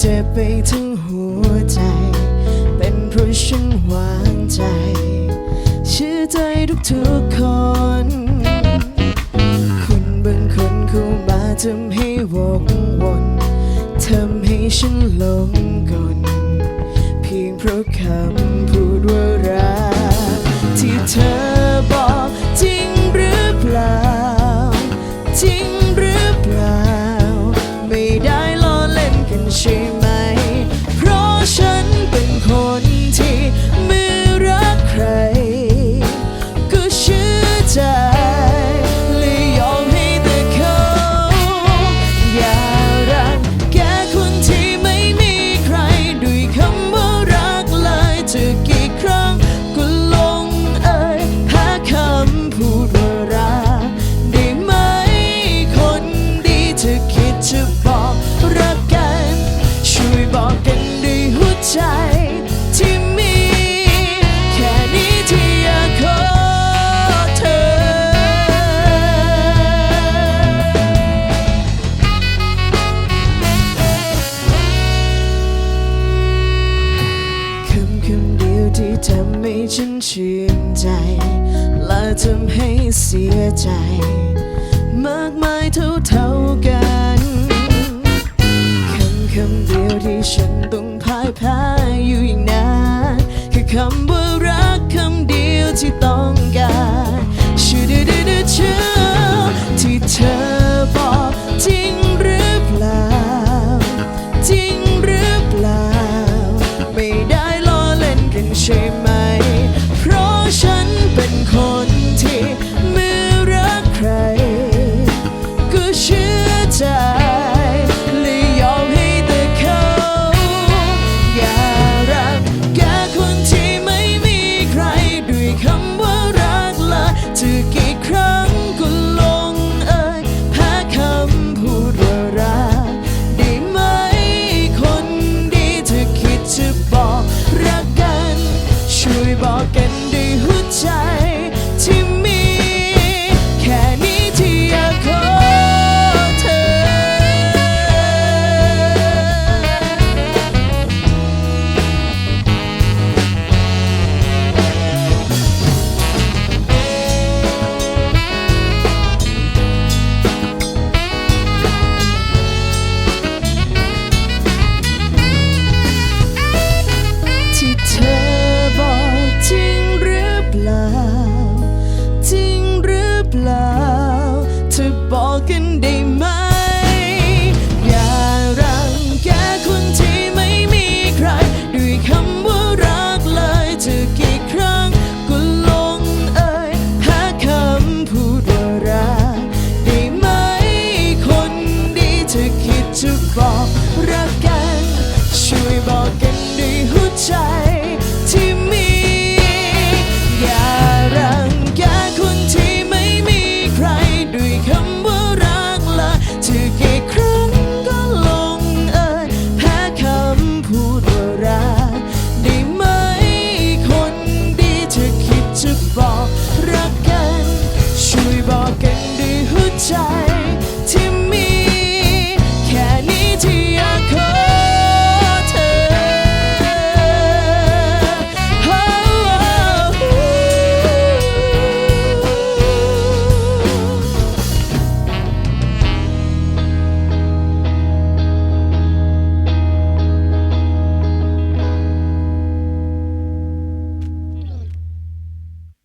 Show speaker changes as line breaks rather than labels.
เจ็บไปถึงหัวใจ เป็นเพราะฉันวางใจ เชื่อใจทุกทุกคน คุณบางคนเข้ามาทำให้วกวนทำให้ฉันหลงกลเพียงเพราะคำพูดว่ารักที่เธอ รักกัน ช่วยบอกกันด้วยหัวใจที่มี แค่นี้ที่อยากขอเธอ คำคำเดียวที่ทำให้ฉันชื่นใจและทำให้เสียใจ มากมายเท่าเท่ากัน คำเดียวที่ฉันต้องพ่ายแพ้อยู่อย่างนั้น